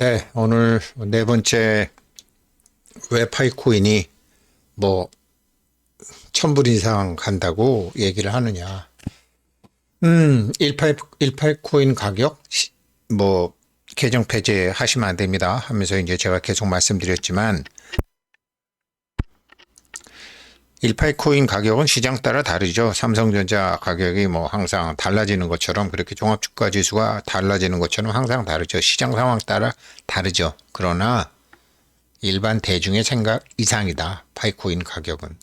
네, 오늘 네 번째 왜 파이코인이 뭐 천불 이상 간다고 얘기를 하느냐. 음, 18, 18코인 가격 시- 뭐 계정 폐지하시면 안 됩니다 하면서 이제 제가 계속 말씀드렸지만 18 코인 가격은 시장 따라 다르죠. 삼성전자 가격이 뭐 항상 달라지는 것처럼 그렇게 종합주가 지수가 달라지는 것처럼 항상 다르죠. 시장 상황 따라 다르죠. 그러나 일반 대중의 생각 이상이다. 파이코인 가격은.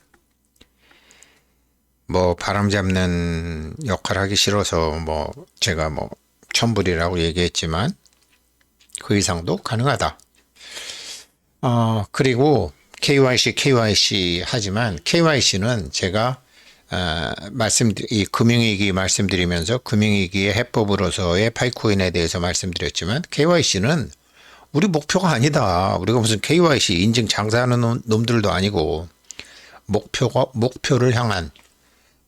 뭐 바람 잡는 역할 하기 싫어서 뭐 제가 뭐 천불이라고 얘기했지만 그 이상도 가능하다. 어, 그리고 KYC, KYC 하지만 KYC는 제가 어, 말씀 이 금융위기 말씀드리면서 금융위기의 해법으로서의 파이코인에 대해서 말씀드렸지만 KYC는 우리 목표가 아니다. 우리가 무슨 KYC 인증 장사하는 놈- 놈들도 아니고 목표가 목표를 향한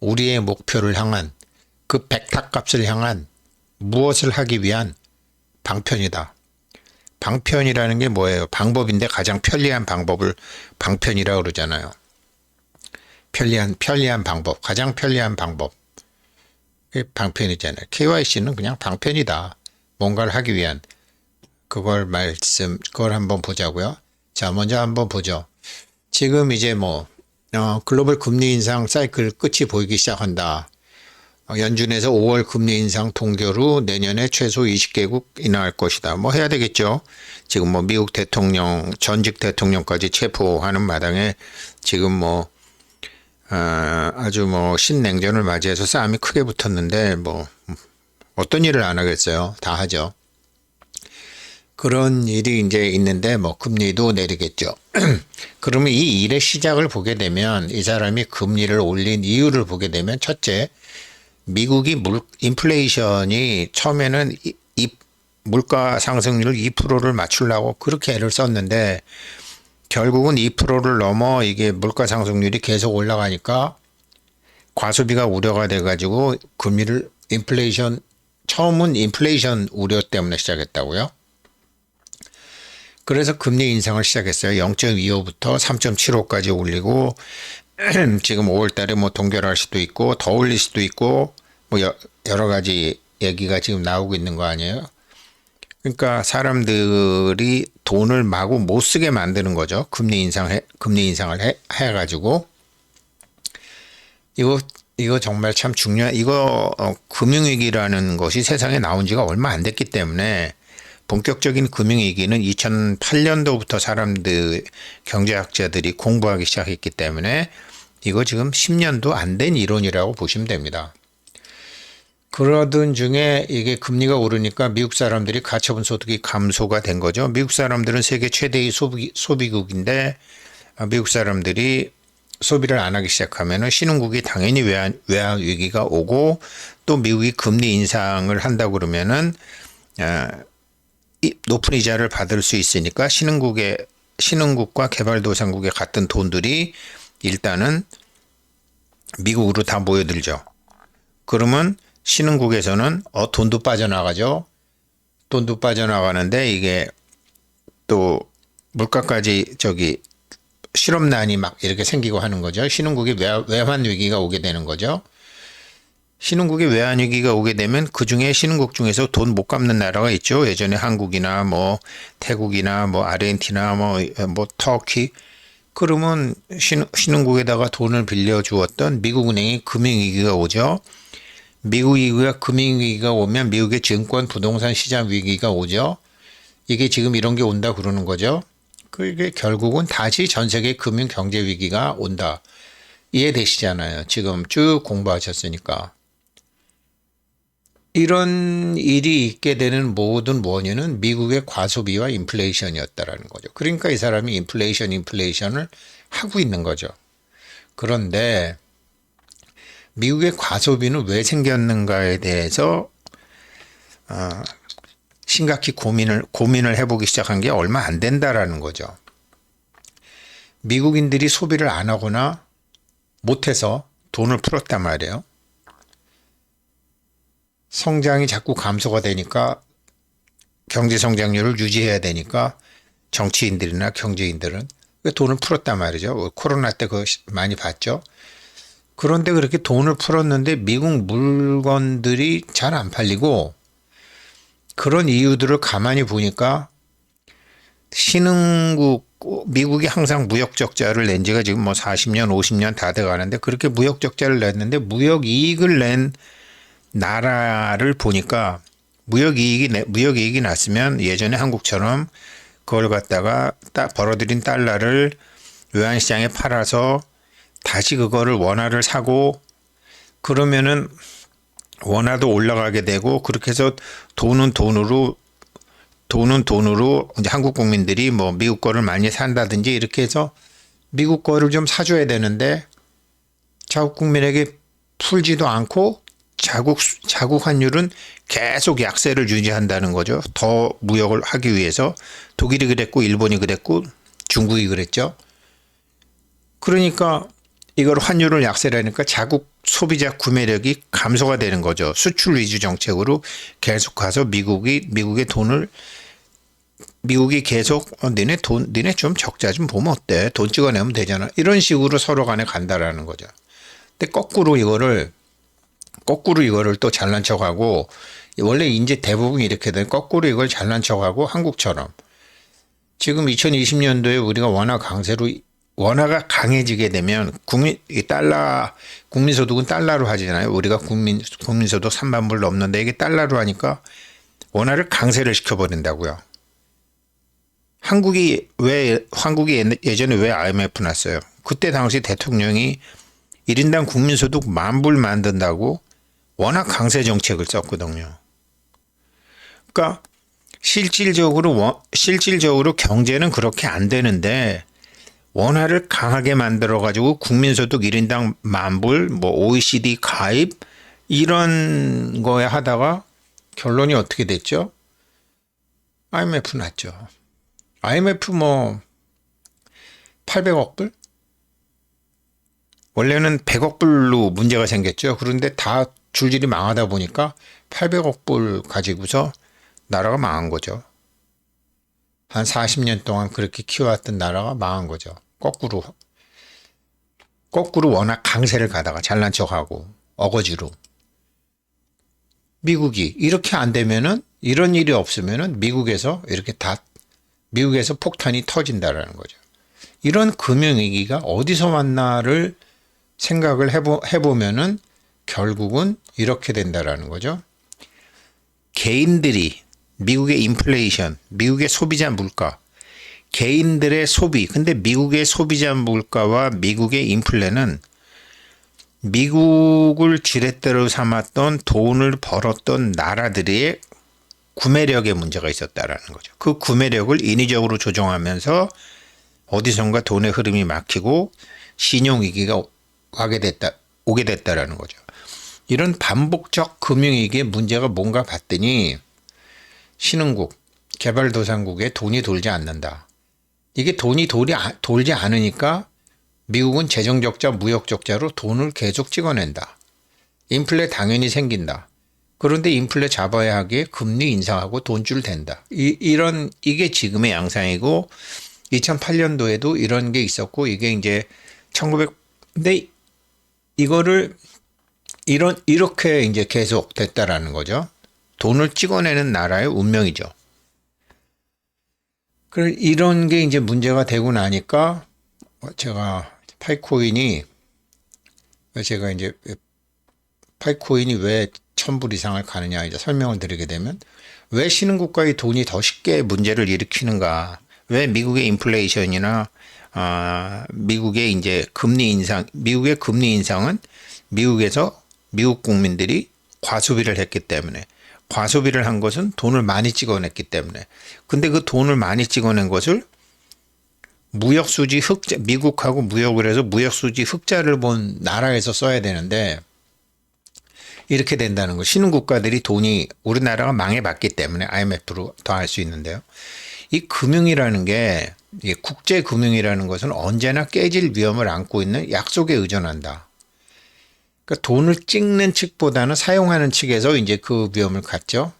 우리의 목표를 향한 그 백탁 값을 향한 무엇을 하기 위한 방편이다. 방편이라는 게 뭐예요? 방법인데 가장 편리한 방법을 방편이라고 그러잖아요. 편리한 편리한 방법, 가장 편리한 방법. 그게 방편이잖아요. KYC는 그냥 방편이다. 뭔가를 하기 위한 그걸 말씀 그걸 한번 보자고요. 자, 먼저 한번 보죠. 지금 이제 뭐 어, 글로벌 금리 인상 사이클 끝이 보이기 시작한다. 어, 연준에서 5월 금리 인상 동결 후 내년에 최소 20개국 인하할 것이다. 뭐 해야 되겠죠. 지금 뭐 미국 대통령, 전직 대통령까지 체포하는 마당에 지금 뭐 어, 아주 뭐 신냉전을 맞이해서 싸움이 크게 붙었는데 뭐 어떤 일을 안 하겠어요. 다 하죠. 그런 일이 이제 있는데 뭐 금리도 내리겠죠. 그러면 이 일의 시작을 보게 되면 이 사람이 금리를 올린 이유를 보게 되면 첫째 미국이 물 인플레이션이 처음에는 이, 이 물가 상승률 2%를 맞추려고 그렇게 애를 썼는데 결국은 2%를 넘어 이게 물가 상승률이 계속 올라가니까 과소비가 우려가 돼 가지고 금리를 인플레이션 처음은 인플레이션 우려 때문에 시작했다고요. 그래서 금리 인상을 시작했어요. 0.25부터 3.75까지 올리고 지금 5월 달에 뭐 동결할 수도 있고 더 올릴 수도 있고 뭐 여, 여러 가지 얘기가 지금 나오고 있는 거 아니에요? 그러니까 사람들이 돈을 마구 못 쓰게 만드는 거죠. 금리 인상해 금리 인상을 해, 해 가지고 이거 이거 정말 참 중요한 이거 어, 금융위기라는 것이 세상에 나온 지가 얼마 안 됐기 때문에 본격적인 금융위기는 2008년도부터 사람들 경제학자들이 공부하기 시작했기 때문에 이거 지금 10년도 안 된 이론이라고 보시면 됩니다. 그러던 중에 이게 금리가 오르니까 미국 사람들이 가처분 소득이 감소가 된 거죠. 미국 사람들은 세계 최대의 소비, 소비국인데 아, 미국 사람들이 소비를 안 하기 시작하면은 신흥국이 당연히 외환, 외환 위기가 오고 또 미국이 금리 인상을 한다 그러면은 아, 이 높은 이자를 받을 수 있으니까 신흥국의 신흥국과 개발도상국에 갔던 돈들이 일단은 미국으로 다 모여들죠. 그러면 신흥국에서는 어 돈도 빠져나가죠. 돈도 빠져나가는데 이게 또 물가까지 저기 실업난이 막 이렇게 생기고 하는 거죠. 신흥국이 외, 외환 위기가 오게 되는 거죠. 신흥국의 외환 위기가 오게 되면 그 중에 신흥국 중에서 돈 못 갚는 나라가 있죠. 예전에 한국이나 뭐 태국이나 뭐 아르헨티나 뭐, 뭐 터키 그러면 신, 신흥국에다가 돈을 빌려 주었던 미국 은행이 금융위기가 오죠. 미국 위기가 금융위기가 오면 미국의 증권 부동산 시장 위기가 오죠. 이게 지금 이런 게 온다 그러는 거죠. 그게 결국은 다시 전 세계 금융 경제 위기가 온다. 이해되시잖아요. 지금 쭉 공부하셨으니까. 이런 일이 있게 되는 모든 원인은 미국의 과소비와 인플레이션이었다라는 거죠. 그러니까 이 사람이 인플레이션, 인플레이션을 하고 있는 거죠. 그런데 미국의 과소비는 왜 생겼는가에 대해서 어, 심각히 고민을 고민을 해보기 시작한 게 얼마 안 된다라는 거죠. 미국인들이 소비를 안 하거나 못해서 돈을 풀었단 말이에요. 성장이 자꾸 감소가 되니까 경제 성장률을 유지해야 되니까 정치인들이나 경제인들은 그 돈을 풀었단 말이죠. 코로나 때 그거 많이 봤죠. 그런데 그렇게 돈을 풀었는데 미국 물건들이 잘 안 팔리고 그런 이유들을 가만히 보니까 신흥국 미국이 항상 무역 적자를 낸 지가 지금 뭐 40년, 50년 다 돼 가는데 그렇게 무역 적자를 냈는데 무역 이익을 낸 나라를 보니까 무역 이익이 무역 이익이 났으면 예전에 한국처럼 그걸 갖다가 따, 벌어들인 달러를 외환시장에 팔아서 다시 그거를 원화를 사고 그러면은 원화도 올라가게 되고 그렇게 해서 돈은 돈으로 돈은 돈으로 이제 한국 국민들이 뭐 미국 거를 많이 산다든지 이렇게 해서 미국 거를 좀 사줘야 되는데 자국 국민에게 풀지도 않고 자국 자국 환율은 계속 약세를 유지한다는 거죠. 더 무역을 하기 위해서 독일이 그랬고 일본이 그랬고 중국이 그랬죠. 그러니까 이걸 환율을 약세라니까 자국 소비자 구매력이 감소가 되는 거죠. 수출 위주 정책으로 계속 가서 미국이 미국의 돈을 미국이 계속 어, 니네 돈 니네 좀 적자 좀 보면 어때? 돈 찍어내면 되잖아. 이런 식으로 서로 간에 간다라는 거죠. 근데 거꾸로 이거를 거꾸로 이거를 또 잘난 척하고 원래 이제 대부분 이렇게 된 거꾸로 이걸 잘난 척하고 한국처럼 지금 2020년도에 우리가 원화 강세로 원화가 강해지게 되면 국민 이 달러 국민 소득은 달러로 하잖아요. 우리가 국민 국민 소득 3만 불 넘는데 이게 달러로 하니까 원화를 강세를 시켜버린다고요. 한국이 왜 한국이 예전에 왜 IMF 났어요? 그때 당시 대통령이 1인당 국민소득 만불 만든다고 워낙 강세 정책을 썼거든요. 그러니까 실질적으로 실질적으로 경제는 그렇게 안 되는데 원화를 강하게 만들어 가지고 국민소득 1인당 만불 뭐 OECD 가입 이런 거에 하다가 결론이 어떻게 됐죠? IMF 났죠. IMF 뭐 800억 불? 원래는 100억 불로 문제가 생겼죠. 그런데 다 줄줄이 망하다 보니까 800억 불 가지고서 나라가 망한 거죠. 한 40년 동안 그렇게 키워왔던 나라가 망한 거죠. 거꾸로. 거꾸로 워낙 강세를 가다가 잘난 척하고 어거지로. 미국이 이렇게 안 되면은 이런 일이 없으면은 미국에서 이렇게 다 미국에서 폭탄이 터진다라는 거죠. 이런 금융위기가 어디서 왔나를 생각을 해보, 해보면은 결국은 이렇게 된다라는 거죠. 개인들이 미국의 인플레이션, 미국의 소비자 물가, 개인들의 소비. 근데 미국의 소비자 물가와 미국의 인플레는 미국을 지렛대로 삼았던 돈을 벌었던 나라들의 구매력에 문제가 있었다라는 거죠. 그 구매력을 인위적으로 조정하면서 어디선가 돈의 흐름이 막히고 신용 위기가 가게 됐다 오게 됐다라는 거죠. 이런 반복적 금융위기의 문제가 뭔가 봤더니 신흥국, 개발도상국에 돈이 돌지 않는다. 이게 돈이 돌이, 돌지 않으니까 미국은 재정적자, 무역적자로 돈을 계속 찍어낸다. 인플레 당연히 생긴다. 그런데 인플레 잡아야 하기에 금리 인상하고 돈줄 된다. 이, 이런, 이게 지금의 양상이고, 2008년도에도 이런 게 있었고, 이게 이제 1900, 근데 이거를 이런, 이렇게 이제 계속 됐다라는 거죠. 돈을 찍어내는 나라의 운명이죠. 그 이런 게 이제 문제가 되고 나니까 제가 파이코인이 제가 이제 파이코인이 왜 천불 이상을 가느냐 이제 설명을 드리게 되면 왜 신흥국가의 돈이 더 쉽게 문제를 일으키는가? 왜 미국의 인플레이션이나 아, 미국의 이제 금리 인상, 미국의 금리 인상은 미국에서 미국 국민들이 과소비를 했기 때문에 과소비를 한 것은 돈을 많이 찍어냈기 때문에. 근데 그 돈을 많이 찍어낸 것을 무역 수지 흑자, 미국하고 무역을 해서 무역 수지 흑자를 본 나라에서 써야 되는데 이렇게 된다는 거. 신흥 국가들이 돈이 우리나라가 망해봤기 때문에 IMF로 더 할 수 있는데요. 이 금융이라는 게 국제 금융이라는 것은 언제나 깨질 위험을 안고 있는 약속에 의존한다. 그러니까 돈을 찍는 측보다는 사용하는 측에서 이제 그 위험을 갖죠.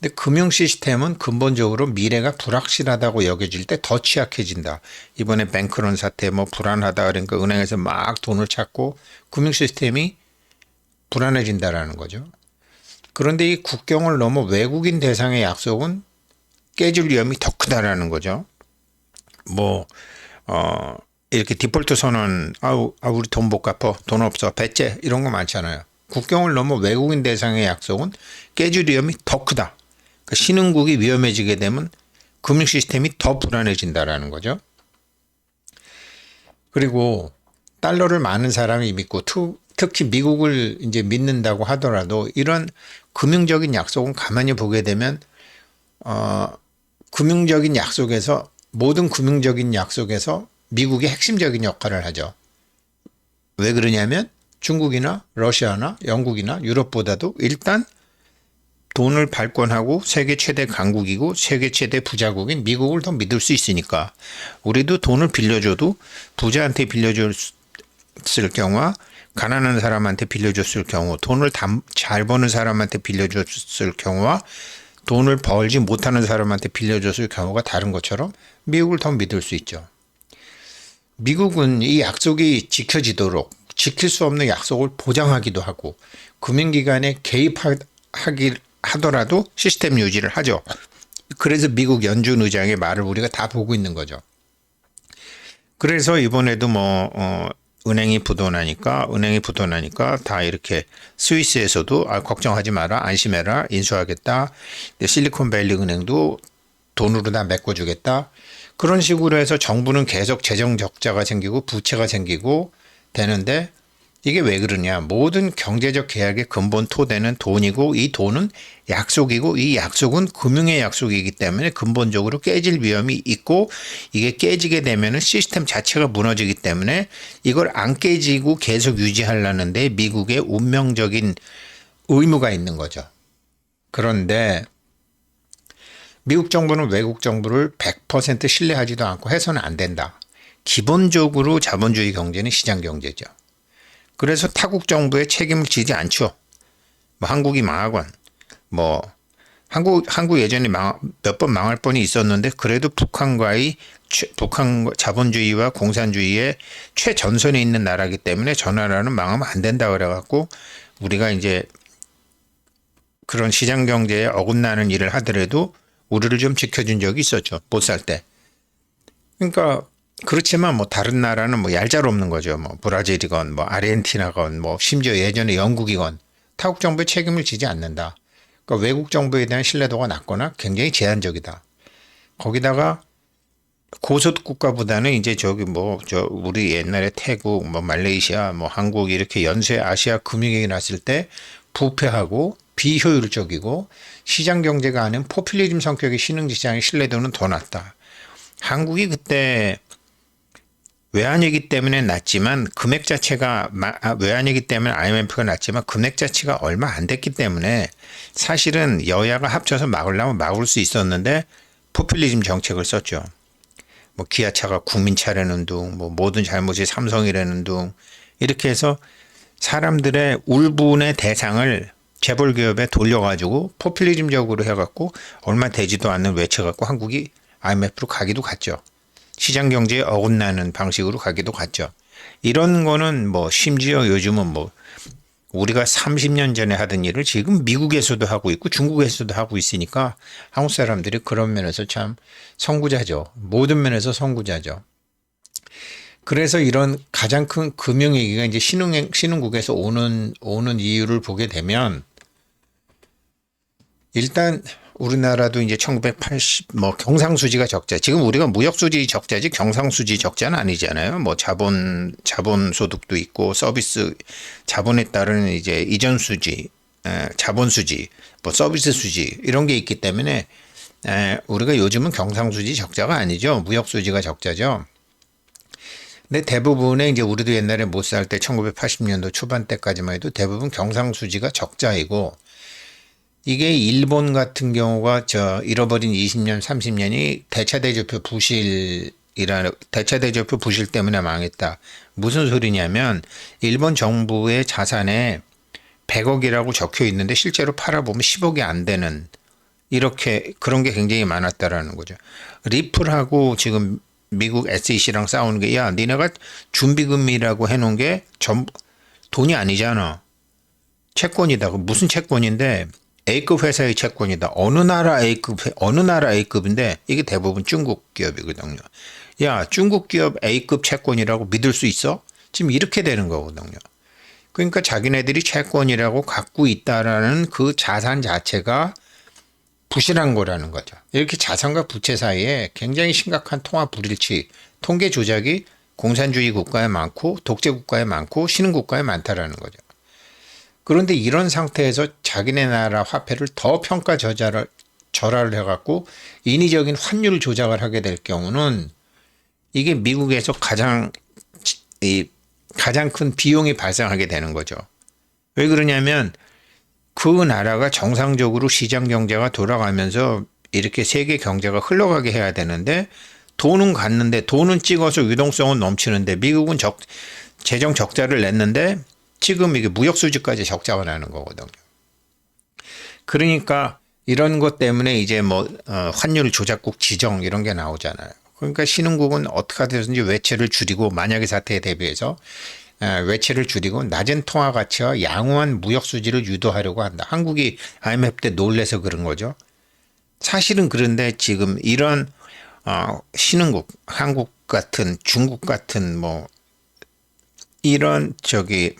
근데 금융 시스템은 근본적으로 미래가 불확실하다고 여겨질 때 더 취약해진다. 이번에 뱅크론 사태 뭐 불안하다 그러니까 은행에서 막 돈을 찾고 금융 시스템이 불안해진다라는 거죠. 그런데 이 국경을 넘어 외국인 대상의 약속은 깨질 위험이 더 크다라는 거죠. 뭐, 어, 이렇게 디폴트 선언, 아우, 아, 우리 돈 못 갚어, 돈 없어, 배째, 이런 거 많잖아요. 국경을 넘어 외국인 대상의 약속은 깨질 위험이 더 크다. 그러니까 신흥국이 위험해지게 되면 금융 시스템이 더 불안해진다라는 거죠. 그리고 달러를 많은 사람이 믿고 투, 특히 미국을 이제 믿는다고 하더라도 이런 금융적인 약속은 가만히 보게 되면 어, 금융적인 약속에서 모든 금융적인 약속에서 미국이 핵심적인 역할을 하죠. 왜 그러냐면 중국이나 러시아나 영국이나 유럽보다도 일단 돈을 발권하고 세계 최대 강국이고 세계 최대 부자국인 미국을 더 믿을 수 있으니까 우리도 돈을 빌려줘도 부자한테 빌려줬을 경우와 가난한 사람한테 빌려줬을 경우 돈을 담, 잘 버는 사람한테 빌려줬을 경우와 돈을 벌지 못하는 사람한테 빌려줬을 경우가 다른 것처럼 미국을 더 믿을 수 있죠. 미국은 이 약속이 지켜지도록 지킬 수 없는 약속을 보장하기도 하고 금융기관에 개입하기 하더라도 시스템 유지를 하죠. 그래서 미국 연준 의장의 말을 우리가 다 보고 있는 거죠. 그래서 이번에도 뭐 어, 은행이 부도나니까 은행이 부도나니까 다 이렇게 스위스에서도 아, 걱정하지 마라 안심해라 인수하겠다. 실리콘밸리 은행도 돈으로 다 메꿔주겠다. 그런 식으로 해서 정부는 계속 재정 적자가 생기고 부채가 생기고 되는데 이게 왜 그러냐 모든 경제적 계약의 근본 토대는 돈이고 이 돈은 약속이고 이 약속은 금융의 약속이기 때문에 근본적으로 깨질 위험이 있고 이게 깨지게 되면은 시스템 자체가 무너지기 때문에 이걸 안 깨지고 계속 유지하려는데 미국의 운명적인 의무가 있는 거죠. 그런데 미국 정부는 외국 정부를 100% 신뢰하지도 않고 해서는 안 된다. 기본적으로 자본주의 경제는 시장 경제죠. 그래서 타국 정부에 책임을 지지 않죠. 뭐 한국이 망하건 뭐 한국 한국 예전에 몇 번 망할 뻔이 있었는데 그래도 북한과의 최, 북한 자본주의와 공산주의의 최전선에 있는 나라기 때문에 저 나라는 망하면 안 된다 그래갖고 우리가 이제 그런 시장 경제에 어긋나는 일을 하더라도 우리를 좀 지켜준 적이 있었죠 못 살 때. 그러니까 그렇지만 뭐 다른 나라는 뭐 얄짤 없는 거죠. 뭐 브라질이건 뭐 아르헨티나건 뭐 심지어 예전에 영국이건 타국 정부의 책임을 지지 않는다. 그러니까 외국 정부에 대한 신뢰도가 낮거나 굉장히 제한적이다. 거기다가 고소득 국가보다는 이제 저기 뭐 저 우리 옛날에 태국 뭐 말레이시아 뭐 한국 이렇게 연쇄 아시아 금융위기 났을 때 부패하고 비효율적이고 시장 경제가 아닌 포퓰리즘 성격의 신흥 시장의 신뢰도는 더 낮다. 한국이 그때 외환위기 때문에 낮지만 금액 자체가 아, 외환위기 때문에 IMF가 낮지만 금액 자체가 얼마 안 됐기 때문에 사실은 여야가 합쳐서 막으려면 막을 수 있었는데 포퓰리즘 정책을 썼죠. 뭐 기아차가 국민 차라는 둥, 뭐 모든 잘못이 삼성이라는 둥 이렇게 해서 사람들의 울분의 대상을 재벌 기업에 돌려가지고 포퓰리즘적으로 해갖고 얼마 되지도 않는 외쳐갖고 한국이 IMF로 가기도 갔죠. 시장 경제에 어긋나는 방식으로 가기도 갔죠. 이런 거는 뭐 심지어 요즘은 뭐 우리가 30년 전에 하던 일을 지금 미국에서도 하고 있고 중국에서도 하고 있으니까 한국 사람들이 그런 면에서 참 선구자죠. 모든 면에서 선구자죠. 그래서 이런 가장 큰 금융 위기가 이제 신흥, 신흥국에서 오는, 오는 이유를 보게 되면 일단 우리나라도 이제 1980 뭐 경상수지가 적자. 지금 우리가 무역수지 적자지 경상수지 적자는 아니잖아요. 뭐 자본 자본 소득도 있고 서비스 자본에 따른 이제 이전 수지, 에, 자본 수지, 뭐 서비스 수지 이런 게 있기 때문에 에, 우리가 요즘은 경상수지 적자가 아니죠. 무역수지가 적자죠. 근데 대부분의 이제 우리도 옛날에 못 살 때 1980년도 초반 때까지만 해도 대부분 경상수지가 적자이고 이게 일본 같은 경우가 저 잃어버린 20년, 30년이 대차 대조표 부실 이라 대차 대조표 부실 때문에 망했다. 무슨 소리냐면 일본 정부의 자산에 100억이라고 적혀 있는데 실제로 팔아보면 10억이 안 되는 이렇게 그런 게 굉장히 많았다라는 거죠. 리플하고 지금 미국 SEC랑 싸우는 게 야, 니네가 준비금이라고 해놓은 게 전 돈이 아니잖아. 채권이다. 그 무슨 채권인데 A급 회사의 채권이다. 어느 나라 A급 회- 어느 나라 A급인데 이게 대부분 중국 기업이거든요. 야, 중국 기업 A급 채권이라고 믿을 수 있어? 지금 이렇게 되는 거거든요. 그러니까 자기네들이 채권이라고 갖고 있다라는 그 자산 자체가 부실한 거라는 거죠. 이렇게 자산과 부채 사이에 굉장히 심각한 통화 불일치, 통계 조작이 공산주의 국가에 많고 독재 국가에 많고 신흥 국가에 많다라는 거죠. 그런데 이런 상태에서 자기네 나라 화폐를 더 평가 저자를 절하를 해갖고 인위적인 환율 조작을 하게 될 경우는 이게 미국에서 가장 이 가장 큰 비용이 발생하게 되는 거죠. 왜 그러냐면 그 나라가 정상적으로 시장 경제가 돌아가면서 이렇게 세계 경제가 흘러가게 해야 되는데 돈은 갔는데 돈은 찍어서 유동성은 넘치는데 미국은 적 재정 적자를 냈는데 지금 이게 무역 수지까지 적자가 나는 거거든요. 그러니까 이런 것 때문에 이제 뭐 어, 환율 조작국 지정 이런 게 나오잖아요. 그러니까 신흥국은 어떻게 하든지 외채를 줄이고 만약의 사태에 대비해서 에, 외채를 줄이고 낮은 통화 가치와 양호한 무역 수지를 유도하려고 한다. 한국이 IMF 때 놀래서 그런 거죠. 사실은 그런데 지금 이런 어, 신흥국, 한국 같은 중국 같은 뭐 이런 저기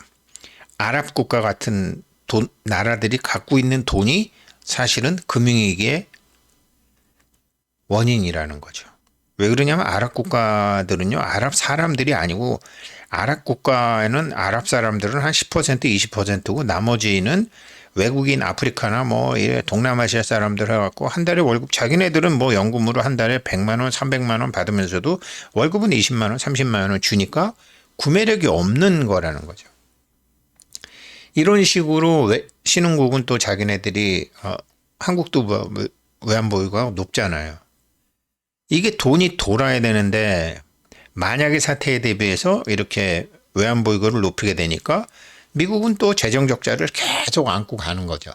아랍 국가 같은 돈, 나라들이 갖고 있는 돈이 사실은 금융위기의 원인이라는 거죠. 왜 그러냐면 아랍 국가들은요, 아랍 사람들이 아니고 아랍 국가에는 아랍 사람들은 한 10% 20%고 나머지는 외국인 아프리카나 뭐 동남아시아 사람들 해갖고 한 달에 월급 자기네들은 뭐 연금으로 한 달에 100만 원, 300만 원 받으면서도 월급은 20만 원, 30만 원 주니까 구매력이 없는 거라는 거죠. 이런 식으로 외- 신흥국은 또 자기네들이 어, 한국도 뭐 외환보유가 높잖아요. 이게 돈이 돌아야 되는데 만약의 사태에 대비해서 이렇게 외환보유고를 높이게 되니까 미국은 또 재정 적자를 계속 안고 가는 거죠.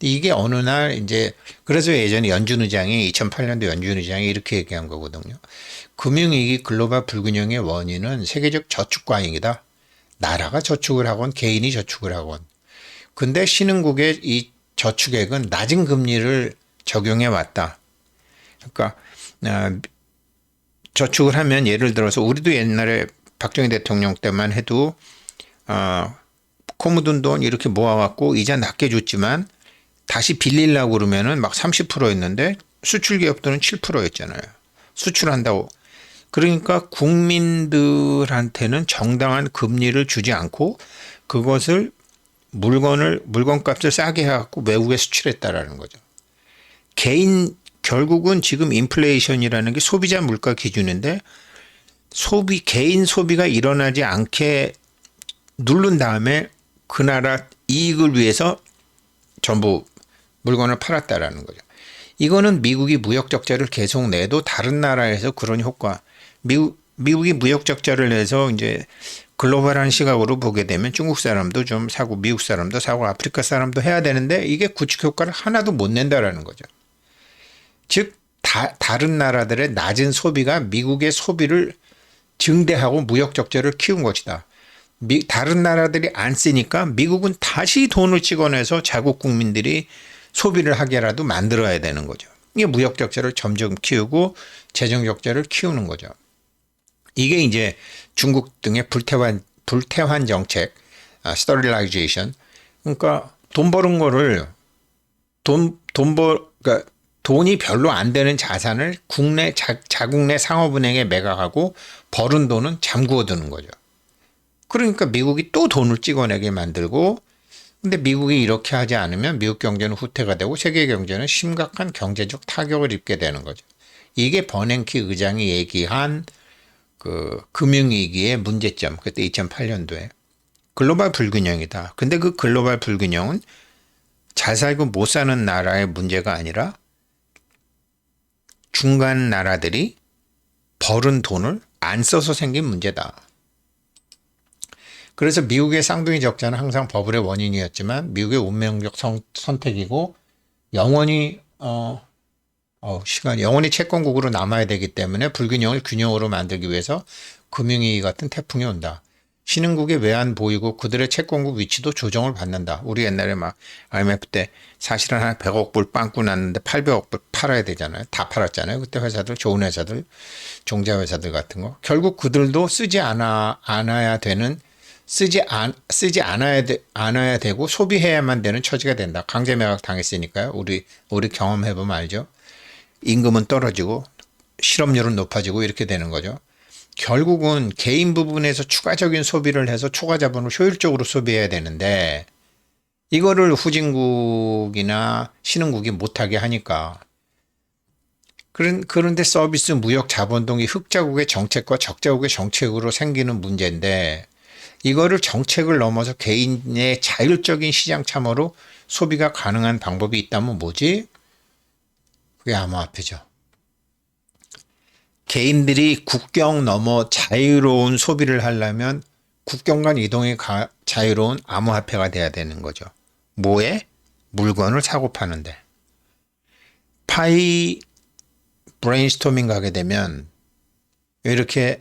이게 어느 날 이제 그래서 예전에 연준 의장이 2008년도 연준 의장이 이렇게 얘기한 거거든요. 금융위기 글로벌 불균형의 원인은 세계적 저축 과잉이다. 나라가 저축을 하건 개인이 저축을 하건. 근데 신흥국의 이 저축액은 낮은 금리를 적용해 왔다. 그러니까 아, 저축을 하면 예를 들어서 우리도 옛날에 박정희 대통령 때만 해도 어, 코 묻은 돈 이렇게 모아갖고 이자 낮게 줬지만 다시 빌리려고 그러면은 막 30%였는데 수출 기업들은 7%였잖아요. 수출한다고. 그러니까 국민들한테는 정당한 금리를 주지 않고 그것을 물건을 물건값을 싸게 해갖고 외국에 수출했다라는 거죠. 개인 결국은 지금 인플레이션이라는 게 소비자 물가 기준인데 소비 개인 소비가 일어나지 않게 누른 다음에 그 나라 이익을 위해서 전부 물건을 팔았다라는 거죠. 이거는 미국이 무역 적자를 계속 내도 다른 나라에서 그런 효과 미국 미국이 무역 적자를 내서 이제 글로벌한 시각으로 보게 되면 중국 사람도 좀 사고 미국 사람도 사고 아프리카 사람도 해야 되는데 이게 구축 효과를 하나도 못 낸다라는 거죠. 즉 다, 다른 나라들의 낮은 소비가 미국의 소비를 증대하고 무역 적자를 키운 것이다. 미, 다른 나라들이 안 쓰니까 미국은 다시 돈을 찍어내서 자국 국민들이 소비를 하게라도 만들어야 되는 거죠. 이게 무역 적자를 점점 키우고 재정 적자를 키우는 거죠. 이게 이제 중국 등의 불태환 불태환 정책, 아, 스터릴라이제이션. 그러니까 돈 버는 거를 돈 돈벌 그러니까 돈이 별로 안 되는 자산을 국내 자, 자국 내 상업은행에 매각하고 벌은 돈은 잠구어 두는 거죠. 그러니까 미국이 또 돈을 찍어내게 만들고 근데 미국이 이렇게 하지 않으면 미국 경제는 후퇴가 되고 세계 경제는 심각한 경제적 타격을 입게 되는 거죠. 이게 버냉키 의장이 얘기한 그 금융위기의 문제점 그때 2008년도에 글로벌 불균형이다. 근데 그 글로벌 불균형은 잘 살고 못 사는 나라의 문제가 아니라 중간 나라들이 벌은 돈을 안 써서 생긴 문제다. 그래서 미국의 쌍둥이 적자는 항상 버블의 원인이었지만 미국의 운명적 선, 선택이고 영원히 어, 어, 시간 영원히 채권국으로 남아야 되기 때문에 불균형을 균형으로 만들기 위해서 금융위기 같은 태풍이 온다. 신흥국의 외환 보이고 그들의 채권국 위치도 조정을 받는다. 우리 옛날에 막 IMF 때 사실은 한 100억 불 빵꾸 났는데 800억 불 팔아야 되잖아요. 다 팔았잖아요. 그때 회사들 좋은 회사들 종자 회사들 같은 거 결국 그들도 쓰지 않아 않아야 되는 쓰지 안 쓰지 않아야 돼 않아야 되고 소비해야만 되는 처지가 된다. 강제 매각 당했으니까요. 우리 우리 경험해 보면 알죠. 임금은 떨어지고 실업률은 높아지고 이렇게 되는 거죠. 결국은 개인 부분에서 추가적인 소비를 해서 초과 자본을 효율적으로 소비해야 되는데 이거를 후진국이나 신흥국이 못하게 하니까 그런 그런데 서비스 무역 자본동이 흑자국의 정책과 적자국의 정책으로 생기는 문제인데 이거를 정책을 넘어서 개인의 자율적인 시장 참여로 소비가 가능한 방법이 있다면 뭐지? 그게 암호화폐죠. 개인들이 국경 넘어 자유로운 소비를 하려면 국경 간 이동이 가- 자유로운 암호화폐가 돼야 되는 거죠. 뭐에? 물건을 사고 파는데. 파이 브레인스토밍 가게 되면 이렇게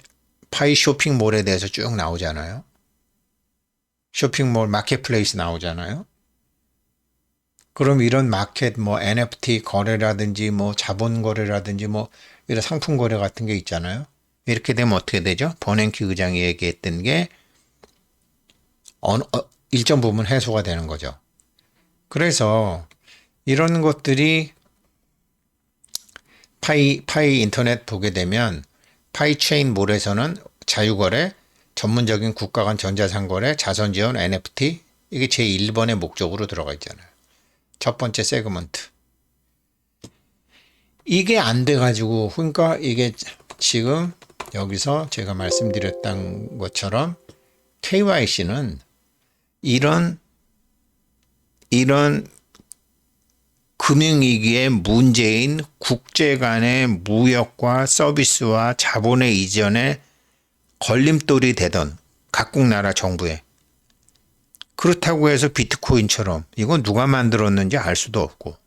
파이 쇼핑몰에 대해서 쭉 나오잖아요. 쇼핑몰 마켓플레이스 나오잖아요. 그럼 이런 마켓 뭐 NFT 거래라든지 뭐 자본 거래라든지 뭐 이런 상품 거래 같은 게 있잖아요. 이렇게 되면 어떻게 되죠? 버냉키 의장이 얘기했던 게 어느 어, 일정 부분 해소가 되는 거죠. 그래서 이런 것들이 파이 파이 인터넷 보게 되면 파이 체인 몰에서는 자유거래, 전문적인 국가 간 전자상 거래, 자선 지원, NFT 이게 제 1번의 목적으로 들어가 있잖아요. 첫 번째 세그먼트. 이게 안 돼가지고, 그러니까 이게 지금 여기서 제가 말씀드렸던 것처럼 KYC는 이런, 이런 금융위기의 문제인 국제 간의 무역과 서비스와 자본의 이전에 걸림돌이 되던 각국 나라 정부에 그렇다고 해서 비트코인처럼 이건 누가 만들었는지 알 수도 없고.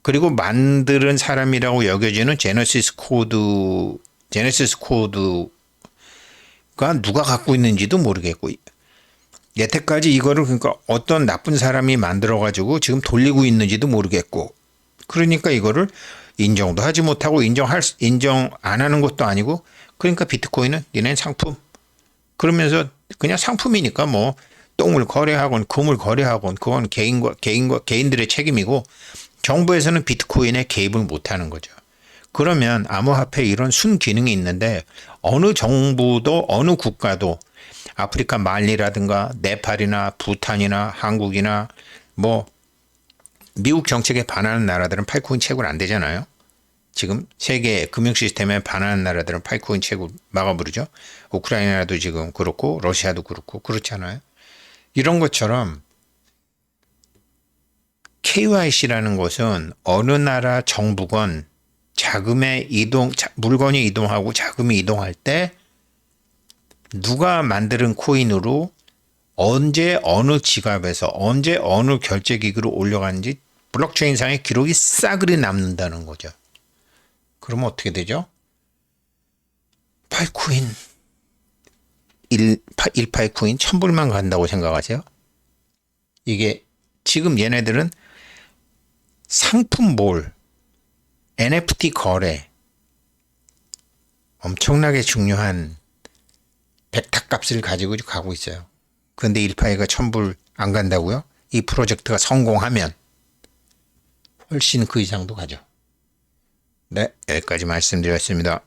그리고 만드는 사람이라고 여겨지는 제너시스 코드 제네시스 코드가 누가 갖고 있는지도 모르겠고. 여태까지 이거를 그러니까 어떤 나쁜 사람이 만들어 가지고 지금 돌리고 있는지도 모르겠고. 그러니까 이거를 인정도 하지 못하고 인정할 수- 인정 안 하는 것도 아니고 그러니까 비트코인은 얘네 상품. 그러면서 그냥 상품이니까 뭐 똥을 거래하건 금을 거래하건 그건 개인과 개인과 개인들의 책임이고 정부에서는 비트코인에 개입을 못 하는 거죠. 그러면 암호화폐 이런 순 기능이 있는데 어느 정부도 어느 국가도 아프리카 말리라든가 네팔이나 부탄이나 한국이나 뭐 미국 정책에 반하는 나라들은 파이코인 채굴 안 되잖아요. 지금 세계 금융 시스템에 반하는 나라들은 파이코인 채굴 막아버리죠. 우크라이나도 지금 그렇고 러시아도 그렇고 그렇잖아요. 이런 것처럼 KYC라는 것은 어느 나라 정부건 자금의 이동, 자- 물건이 이동하고 자금이 이동할 때 누가 만드는 코인으로 언제 어느 지갑에서 언제 어느 결제 기기로 올려갔는지 블록체인상의 기록이 싸그리 남는다는 거죠. 그러면 어떻게 되죠? 파이코인 1, 1파이코인 1000불만 간다고 생각하세요? 이게 지금 얘네들은 상품 몰, NFT 거래 엄청나게 중요한 백탁 값을 가지고 가고 있어요. 근데 1파이가 1000불 안 간다고요? 이 프로젝트가 성공하면 훨씬 그 이상도 가죠. 네, 여기까지 말씀드렸습니다.